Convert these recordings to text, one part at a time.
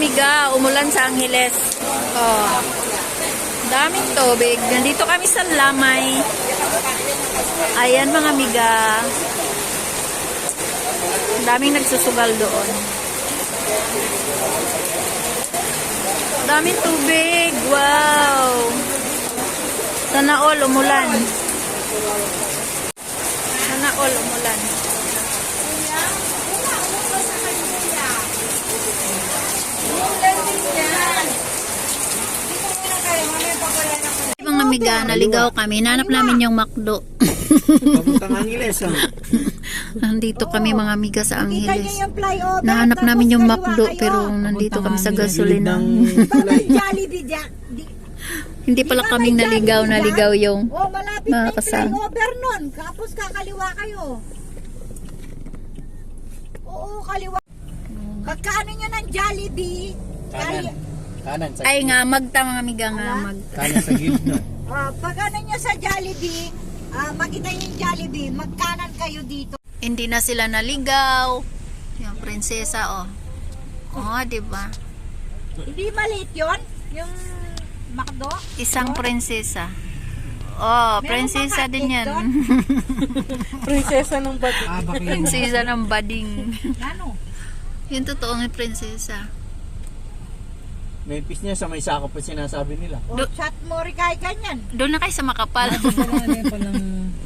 miga, umulan sa Angeles. Oh. Daming tubig. Nandito kami sa Lamay. Ayan mga miga. Daming nagsusugal doon. Daming tubig. Wow. Sana all umulan. Sana all umulan. Mga miga, naligaw kami. Nanap namin yung McDo. Papuntang Angeles, ah. Nandito kami mga miga sa Kita niyo Angeles. yung flyover. Nahanap namin yung McDo pero nandito kami sa gasolina. Jollibee. Di, Hindi pala ba kaming naligaw, Jollibee naligaw yung Oh, malapit mga na yung kasama. flyover nun. Tapos kakaliwa kayo. Oo, kaliwa. Pagkaano nyo ng Jollibee, Kanan. kali- Kanan sa ay nga magta mga miga nga mag. Kanan sa gilid nun. ah, pag ano nyo sa Jollibee, ah, makita nyo yung Jollibee, magkanan kayo dito. Hindi na sila naligaw. Yung prinsesa oh. Oh, 'di ba? Hindi maliit yon Yung McDo? Isang prinsesa. Oh, Meron prinsesa din yan. Prinsesa ng bato. Ah, prinsesa ng bading. Ano? yung totoong prinsesa. Memphis niya sa may sakop pa sinasabi nila. O, Do- chat mo rin kay kanyan. Doon na kayo sa makapal.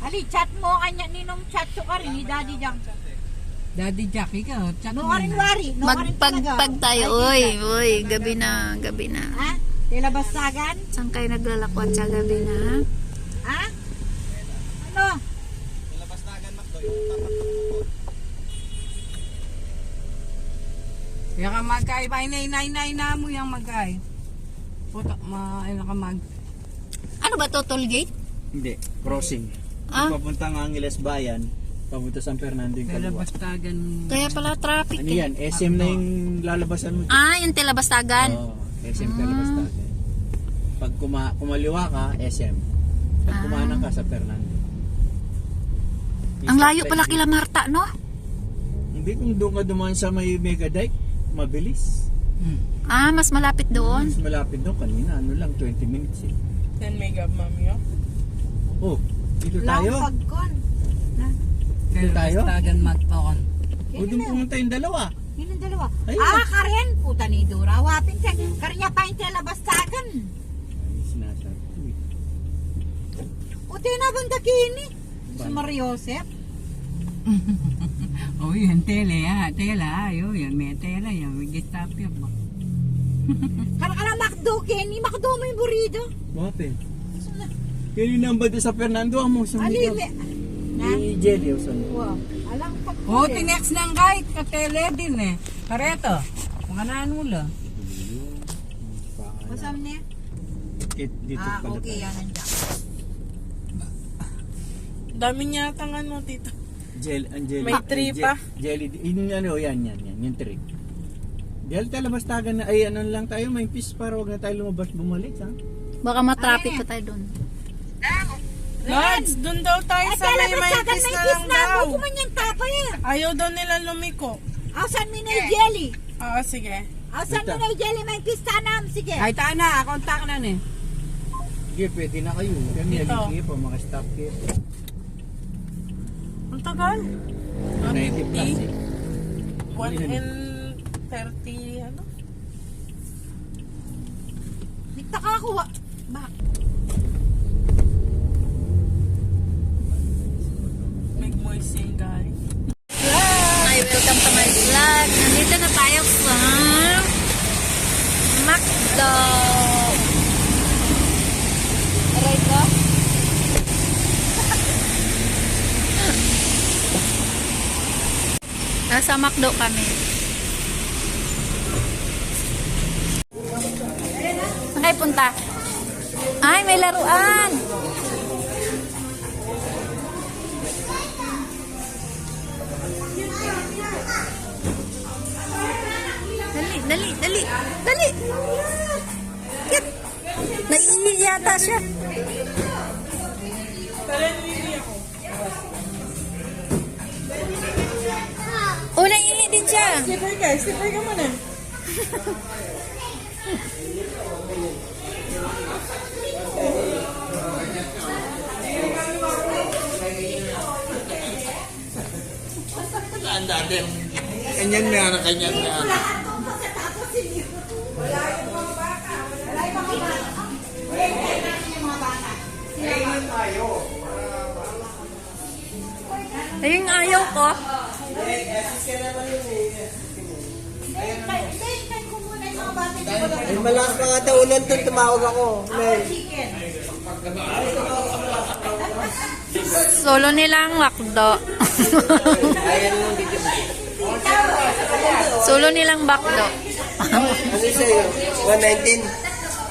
Ali, chat mo kanya ninong chat ko ka rin ni Daddy Jack. Daddy Jack, ikaw. Chat No mo ka rin na. wari. No ka rin Magpag talaga. pag tayo, Ay, oy, oy, gabi na, gabi na. Ha? Tila bastagan? Saan kayo naglalakwat sa gabi na? ha? Ha? Ano? Yung ka magkay, pa inay inay inay na mo yung magkay. Puta, ma, ano ka mag. Ano ba to, toll gate? Hindi, crossing. Ah? Papuntang Angeles Bayan, papunta San Fernando yung Kaya kaliwa. bastagan. Kaya pala traffic Ano eh. yan? SM na yung lalabasan mo. Ah, yung Telabastagan. Oo, SM Kalibastagan. Pag kuma kumaliwa ka, SM. Pag Ah. kumanan ka sa Fernando. Ang layo pala kila Marta, no? Hindi kung doon ka dumaan sa may Mega Dike, mabilis. Hmm. Ah, mas malapit doon. Mas malapit doon kanina, ano lang, 20 minutes eh. 10 mega mami yun. Oh, dito tayo. Lampag kon. Kaya tayo? bastagan magpakon. O doon pumunta yung dalawa. Yun ang dalawa. Ayun. Ah, Karen. Puta ni Dura. Wapin ka. Kanya pa yung tila bastagan. Ay, sinasabi ko eh. Puti na banda kini. Si Mario Joseph. Oh, yun, tele, ha. Tela, ayo, yun, may tela, yan. May gestap yan ba? Kala kala Macdo kini. Macdo mo yung burrito. Bakit? Kanina ang bada sa Fernando, ang mga Ali, sumigaw. me. Na? Ni Jelly o saan? Wow. Alang pag Oh, tinex ng kahit ka-tele din eh. Kareto. Mga nanula. Masam niya? Dito, dito Ah, okay. Yan nandiyan. Dami niya tang ano tito. Jel, ang jelly. May pa. Jelly, yun ano, yan, yan, yan, yung tree. Jelly talabastagan na, ay ano lang tayo, may fish para wag na tayo lumabas bumalik, ha? Baka matraffic ka tayo doon. Lods, dun daw tayo Ay, sa kala may bastagan mantis may na lang na daw. ako. Kumanyan tapa eh. Ayaw daw nila lumiko. Asan mi na yung jelly? Oo, sige. Asan mi na yung jelly? May kiss tanam. Sige. Ay, tana, kontak na ni. Sige, pwede na kayo. Kami, Dito. haligi pa, makastop kayo. Tagal. 90 plus eh. 1 and 30, ano? Nagtaka ako. wa- Ba? Big moising guys. Hi, welcome to my vlog. Nandito na tayo sa McDo. Aray ko. Nasa McDo kami. Saan punta? Ay, may laruan! Oh, naiihi din siya. Slipper guys, slipper ka muna. Ang dati. Kanyan na, ano, kanyan na. Ayun yung ayaw ko. Ay, malakas pa nga daw ulan doon, tumawag ako. May, Solo nilang wakdo. Solo nilang bakdo. ano sa'yo? 119?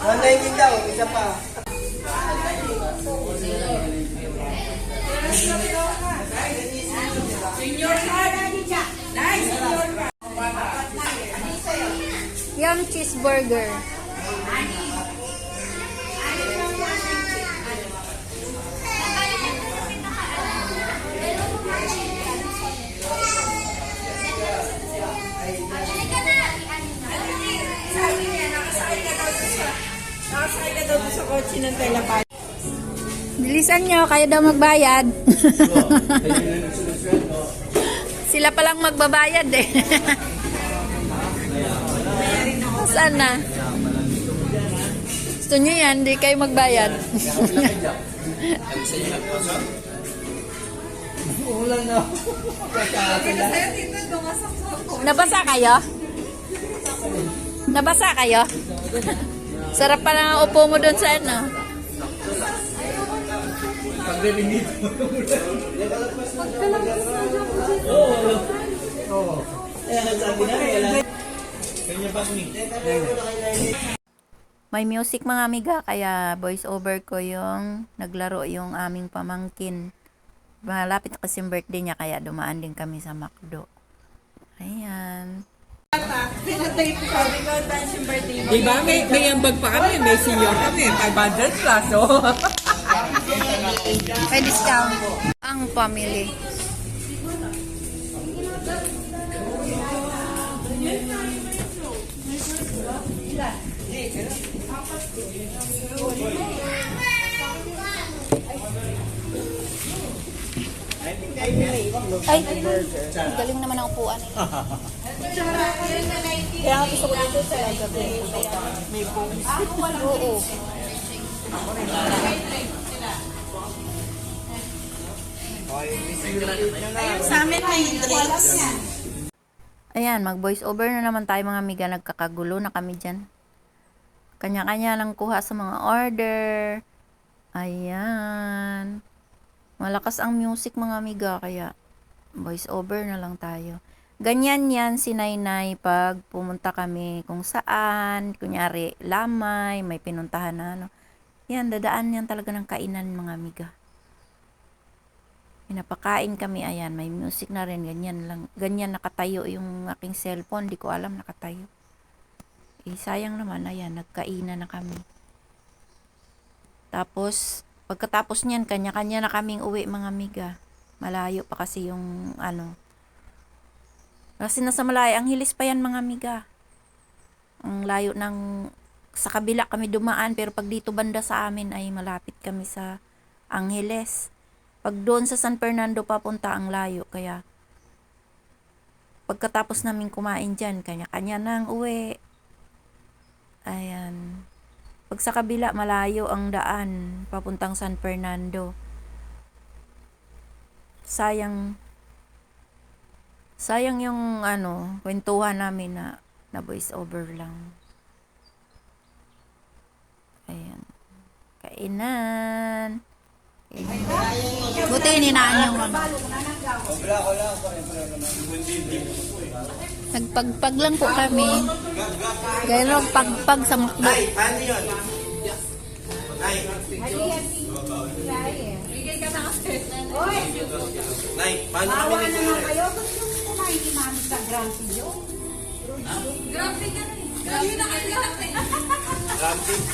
119 daw, isa pa. Yung cheeseburger. Nakasakay ka daw ng telapay. Bilisan nyo, kayo daw magbayad. Sila palang magbabayad eh. Saan na? Gusto nyo yan, di kayo magbayad. Ulan na. Nabasa kayo? Nabasa kayo? Sarap pa ng upo mo doon sa ano. May music mga amiga, kaya voice over ko yung naglaro yung aming pamangkin. Malapit kasi yung birthday niya, kaya dumaan din kami sa McDo. Ayan. Diba? May, may ambag pa kami. May senior kami. 500 plus, oh. May discount. Ang family. Ay, galing naman ang upuan nila. Kaya nga gusto ko dito sa gabi. May phones. Oo. Sa amin may drinks. Ayan, mag-voice over na naman tayo mga amiga. Nagkakagulo na kami dyan. Kanya-kanya lang kuha sa mga order. Ayan. Malakas ang music mga amiga. Kaya voice over na lang tayo. Ganyan yan si Nainay pag pumunta kami kung saan. Kunyari, lamay, may pinuntahan na ano. Yan, dadaan yan talaga ng kainan mga amiga. Pinapakain kami, ayan, may music na rin, ganyan lang. Ganyan nakatayo yung aking cellphone, di ko alam nakatayo. Eh, sayang naman, ayan, nagkainan na kami. Tapos, pagkatapos niyan, kanya-kanya na kaming uwi, mga amiga. Malayo pa kasi yung, ano. Kasi nasa malayo, ang hilis pa yan, mga amiga. Ang layo ng, sa kabila kami dumaan, pero pag dito banda sa amin, ay malapit kami sa Angeles. Pag doon sa San Fernando papunta ang layo, kaya pagkatapos namin kumain dyan, kanya-kanya nang uwi. Ayan. Pag sa kabila, malayo ang daan, papuntang San Fernando. Sayang, sayang yung ano, kwentuhan namin na, na voice over lang. Ayan. Kainan. Buti ninaan yung ano. Nagpagpag lang po kami. Lang pagpag sa McDo. Paano yun? Nay, paano kami nito yun? Kayo, gusto nyo kumain ni Mami sa Grand Pio?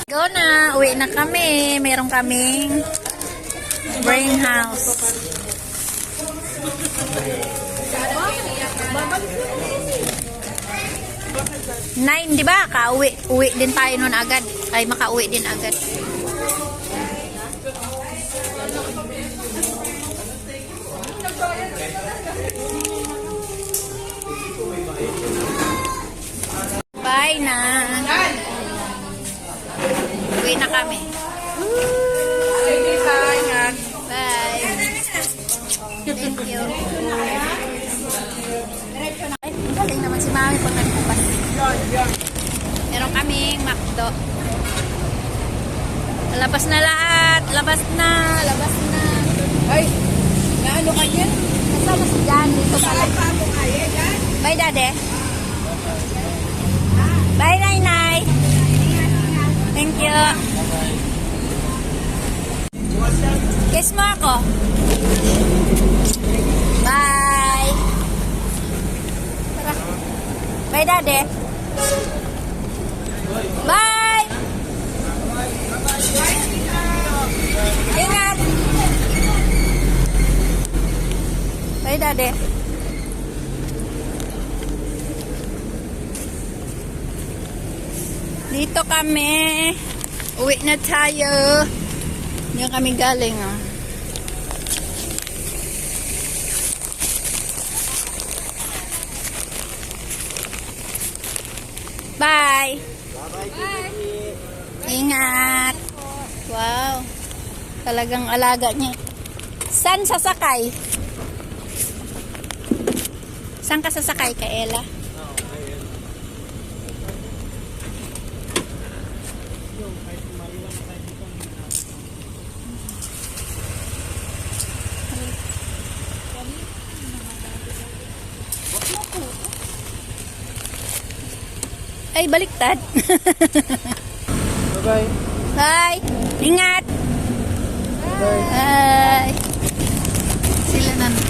Go na, uwi na kami. Meron kaming brain house. Nine, di ba? Kauwi. Uwi din tayo nun agad. Ay, makauwi din agad. Bye na. Uwi na kami. Meron kaming McDo. Labas na lahat. Labas na. Labas na. Ay, naano ka yan? Nasaan na si Jan? Dito pala. Bye, Dade. Bye, Nay-Nay. Thank you. Kiss mo ako. Bye. Tara. Bye, Dade. Bye. Ingat. Bye, Dade. Dito kami. Uwi na tayo. Diyan kami galing, ah. Bye. Bye. Ingat. Wow. Talagang alaga niya. Saan sasakay? Saan ka sasakay ka, Ella? Ay, baliktad. Bye-bye. Bye. Ingat. Bye. Bye. Sila na.